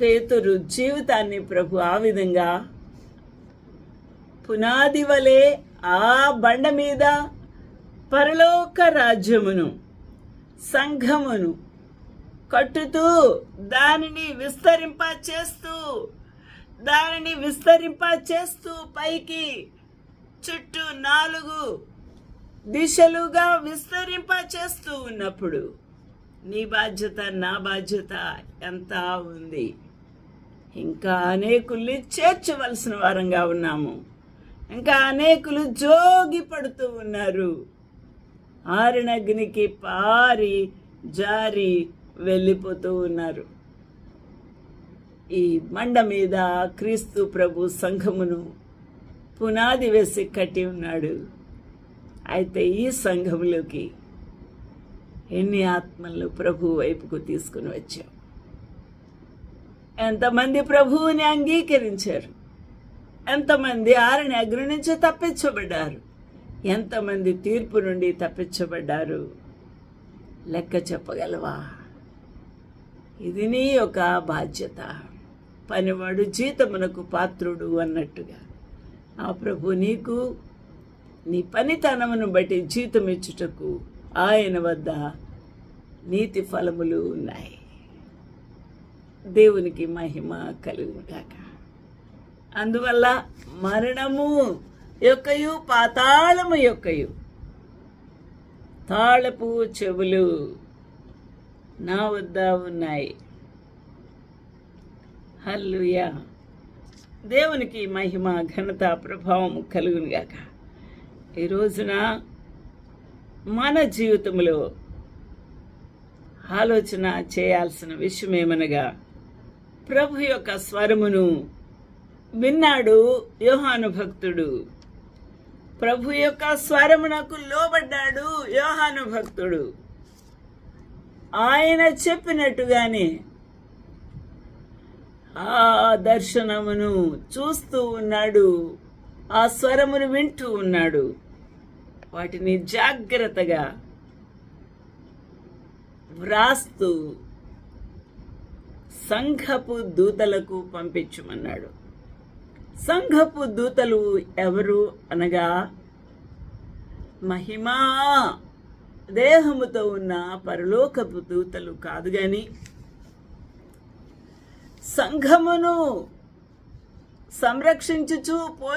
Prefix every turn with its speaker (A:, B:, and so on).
A: పేతురు జీవితాన్ని ప్రభు ఆ విధంగా పునాది వలె ఆ బండ మీద పరలోక రాజ్యమును సంఘమును కట్టుతూ దానిని విస్తరింప చేస్తూ దానిని విస్తరింప చేస్తూ పైకి చుట్టూ నాలుగు దిశలుగా విస్తరింప చేస్తూ ఉన్నప్పుడు నీ బాధ్యత నా బాధ్యత ఎంత ఉంది? ఇంకా అనేకుల్ని చేర్చవలసిన వారంగా ఉన్నాము. ఇంకా అనేకులు జోగి పడుతూ ఉన్నారు. ఆరినగ్నికి పారి జారి వెళ్ళిపోతూ ఉన్నారు. ఈ మండ మీద క్రీస్తు ప్రభు సంఘమును పునాది వేసి కట్టి ఉన్నాడు. అయితే ఈ సంఘంలోకి ఎన్ని ఆత్మలను ప్రభు వైపుకు తీసుకుని వచ్చాం ఎంతమంది ప్రభువుని అంగీకరించారు? ఎంతమంది ఆరిని అగ్ని నుంచి తప్పించబడ్డారు? ఎంతమంది తీర్పు నుండి తప్పించబడ్డారు? లెక్క చెప్పగలవా? ఇది నీ యొక్క బాధ్యత. పనివాడు జీతమునకు పాత్రుడు అన్నట్టుగా. ఆ ప్రభు నీకు నీ పనితనమును బట్టి జీతం ఇచ్చుటకు ఆయన వద్ద నీతి ఫలములు ఉన్నాయి. దేవునికి మహిమ కలుగుగాక అందువల్ల మరణము యొక్కయు పాతాళము యొక్కయు. తాళపు చెవులు నా వద్ద ఉన్నాయి. హల్లుయా దేవునికి మహిమ ఘనత ప్రభావం కలుగునుగాక. ఈ రోజున మన జీవితంలో ఆలోచన చేయాల్సిన విషయం ఏమనగా ప్రభు యొక్క స్వరమును విన్నాడు యోహాను భక్తుడు. ప్రభు యొక్క స్వరమునకు లోబడ్డాడు యోహాను భక్తుడు. ఆయన చెప్పినట్టుగానే ఆ దర్శనమును చూస్తూ ఉన్నాడు ఆ స్వరమును వింటూ ఉన్నాడు. వాటిని జాగ్రత్తగా వ్రాస్తూ సంఘపు దూతలకు పంపించమన్నాడు. సంఘపు దూతలు ఎవరు అనగా మహిమా దేహముతో ఉన్న పరలోకపు దూతలు కాదు కానీ సంఘమును సంరక్షించుచు పో